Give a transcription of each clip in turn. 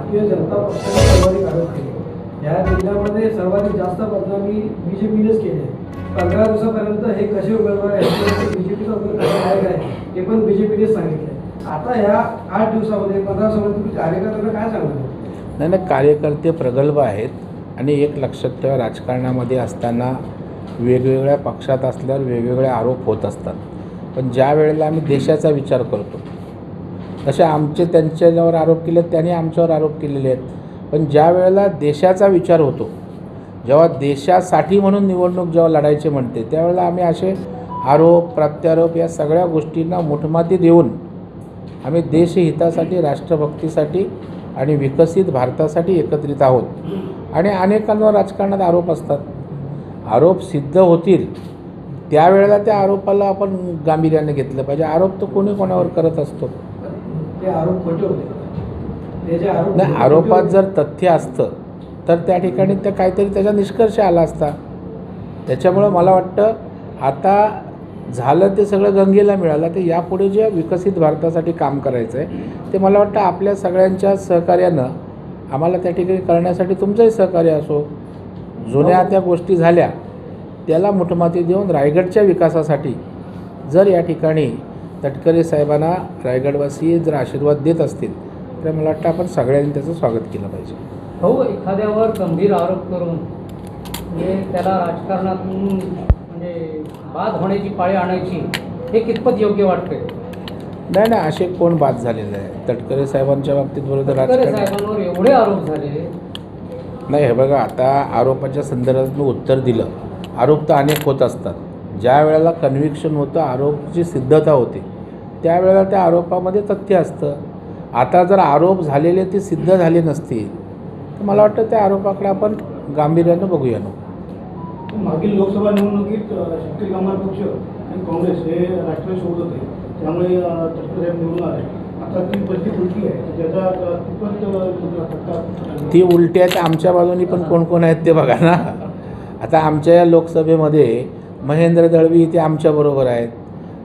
भारतीय जनता पक्षाने सर्वाधिक आरोप केले. या जिल्ह्यामध्ये सर्वाधिक जास्त बदनामी बी जे पीनेच केली आहे. पंधरा दिवसापर्यंत हे कसे उमेदवार आहेत बी जे पीचा उमेदवार आहे काय हे पण बी जे पीनेच सांगितलं आता ह्या आठ दिवसामध्ये पंधरा दिवसामध्ये तुम्ही कार्यकर्त्यांना काय सांगणार नाही नाही कार्यकर्ते प्रगल्भ आहेत आणि एक लक्षात ठेवा राजकारणामध्ये असताना वेगवेगळ्या पक्षात असल्यावर वेगवेगळे आरोप होत असतात. पण ज्या वेळेला आम्ही देशाचा विचार करतो तसे आमचे त्यांच्यावर आरोप केले त्यांनी आमच्यावर आरोप केलेले आहेत. पण ज्या वेळेला देशाचा विचार होतो जेव्हा देशासाठी म्हणून निवडणूक जेव्हा लढायचे म्हणते त्यावेळेला आम्ही असे आरोप प्रत्यारोप या सगळ्या गोष्टींना मुठमाती देऊन आम्ही देशहितासाठी राष्ट्रभक्तीसाठी आणि विकसित भारतासाठी एकत्रित आहोत. आणि अनेकांवर राजकारणात आरोप असतात. आरोप सिद्ध होतील. त्यावेळेला त्या आरोपाला आपण गांभीर्याने घेतलं पाहिजे. आरोप तर कोणी कोणावर करत असतो? ते आरोप खोटे होते. ते जे आरोप नाही आरोपात जर तथ्य असतं तर त्या ठिकाणी त्या काहीतरी त्याचा निष्कर्ष आला असता. त्याच्यामुळं मला वाटतं आता झालं ते सगळं गंगेला मिळालं तर यापुढे जे विकसित भारतासाठी काम करायचं आहे ते मला वाटतं आपल्या सगळ्यांच्या सहकार्यानं आम्हाला त्या ठिकाणी करण्यासाठी तुमचंही सहकार्य असो. जुन्या त्या गोष्टी झाल्या त्याला मुठमाती देऊन रायगडच्या विकासासाठी जर या ठिकाणी तटकरे साहेबांना रायगडवासी जर आशीर्वाद देत असतील तर मला वाटतं आपण सगळ्यांनी त्याचं स्वागत केलं पाहिजे. भाऊ एखाद्यावर गंभीर आरोप करून म्हणजे त्याला राजकारणातून म्हणजे बाद होण्याची पाळी आणायची हे कितपत योग्य वाटतंय? नाही नाही असे कोण बाद झालेले आहे? तटकरे साहेबांच्या बाबतीत बरोबर तटकरे राजकारण साहेबांवर एवढे आरोप झाले. नाही हे बघा आता आरोपाच्या संदर्भात मी उत्तर दिलं. आरोप तर अनेक होत असतात. ज्या वेळेला कन्व्हिक्शन होतं आरोपची सिद्धता होते त्यावेळेला त्या आरोपामध्ये तथ्य असतं. आता जर आरोप झालेले ते सिद्ध झाले नसतील तर मला वाटतं त्या आरोपाकडे आपण गांभीर्यानं बघूया नको मागील लोकसभा निवडणुकीत शेतकरी कामगार पक्ष आणि काँग्रेस हे राष्ट्रवादी सोबत होते. त्यामुळे निवडून आले. आता ती उलटी आहे तर आमच्या बाजूनी पण कोण कोण आहेत ते बघा ना. आता आमच्या या लोकसभेमध्ये महेंद्र दळवी इथे आमच्याबरोबर आहेत.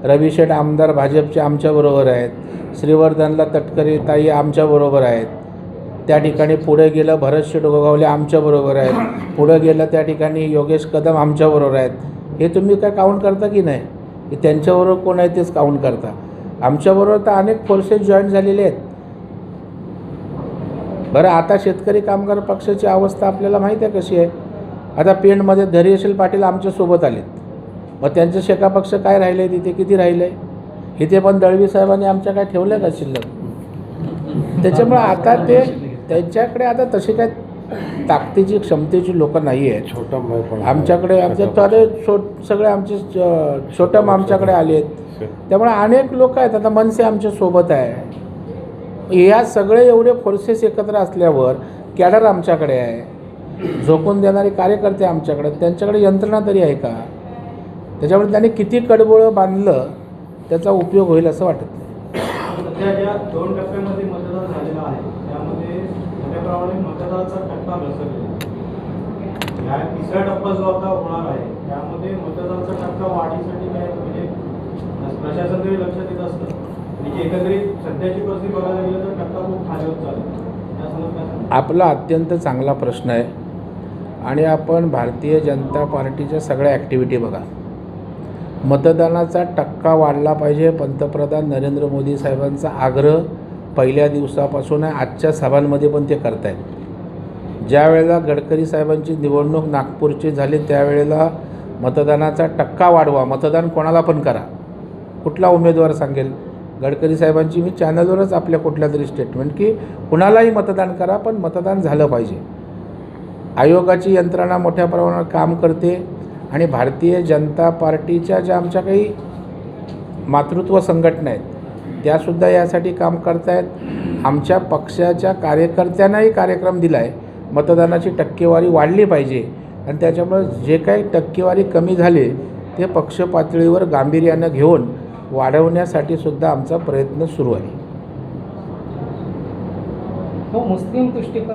रवी शेठ आमदार भाजपचे आमच्याबरोबर आहेत. श्रीवर्धनला तटकरे ताई आमच्याबरोबर आहेत. त्या ठिकाणी पुढे गेलं भरत शेठ गोगावले आमच्याबरोबर आहेत. पुढं गेलं त्या ठिकाणी योगेश कदम आमच्याबरोबर आहेत. हे तुम्ही काय काउंट करता की नाही? की त्यांच्याबरोबर कोण आहे तेच काउंट करता. आमच्याबरोबर तर अनेक फोर्सेस जॉईन झालेले आहेत. बरं आता शेतकरी कामगार पक्षाची अवस्था आपल्याला माहीत आहे कशी आहे? आता पेणमध्ये धैर्यशील पाटील आमच्यासोबत आलेत. मग त्यांचं शेका पक्ष काय राहिले तिथे? किती राहिले इथे पण दळवी साहेबांनी आमच्या काय ठेवलं का शिल्लक? त्याच्यामुळे आता ते त्यांच्याकडे आता तशी काय ताकदीची क्षमतेची लोक नाही आहेत छोटा आमच्याकडे आमच्या तर छो सगळे आमचे छोटम आमच्याकडे आले आहेत त्यामुळे अनेक लोक आहेत. आता मनसे आमच्यासोबत आहे. या सगळे एवढे फोर्सेस एकत्र असल्यावर कॅडर आमच्याकडे आहे. झोकून देणारे कार्यकर्ते आमच्याकडे. त्यांच्याकडे यंत्रणा तरी आहे का? त्याच्यामुळे त्यांनी किती कडबोळं बांधलं त्याचा उपयोग होईल असं वाटत नाही. दोन टप्प्यामध्ये मतदान झालेलं आहे त्यामध्ये मोठ्या प्रमाणात मतदानाचा टप्पा घसरलेला आहे. तिसरा टप्पा जो आता होणार आहे त्यामध्ये मतदानाचा टक्का वाढीसाठी काय म्हणजे प्रशासन तरी लक्षात येत असतं म्हणजे सध्याची परिस्थिती बघायला गेलं तर टक्का खूप खाली होत चालला? आपला अत्यंत चांगला प्रश्न आहे. आणि आपण भारतीय जनता पार्टीच्या सगळ्या ॲक्टिव्हिटी बघा. मतदानाचा टक्का वाढला पाहिजे. पंतप्रधान नरेंद्र मोदी साहेबांचा आग्रह पहिल्या दिवसापासून आहे. आजच्या सभांमध्ये पण ते करत ज्या वेळेला गडकरी साहेबांची निवडणूक नागपूरची झाली त्यावेळेला मतदानाचा टक्का वाढवा. मतदान कोणाला पण करा. कुठला उमेदवार सांगेल? गडकरी साहेबांची मी चॅनलवरच आपल्या कुठल्या तरी स्टेटमेंट की कुणालाही मतदान करा पण मतदान झालं पाहिजे. आयोगाची यंत्रणा मोठ्या प्रमाणावर काम करते. आणि भारतीय जनता पार्टीच्या ज्या आमच्या काही मातृत्व संघटना आहेत त्यासुद्धा यासाठी काम करतायत. आमच्या पक्षाच्या कार्यकर्त्यांनाही कार्यक्रम दिला आहे मतदानाची टक्केवारी वाढली पाहिजे. आणि त्याच्यामुळे जे काही टक्केवारी कमी झाले ते पक्ष पातळीवर गांभीर्यानं घेऊन वाढवण्यासाठी सुद्धा आमचा प्रयत्न सुरू आहे. मुस्लिम तुष्टीकर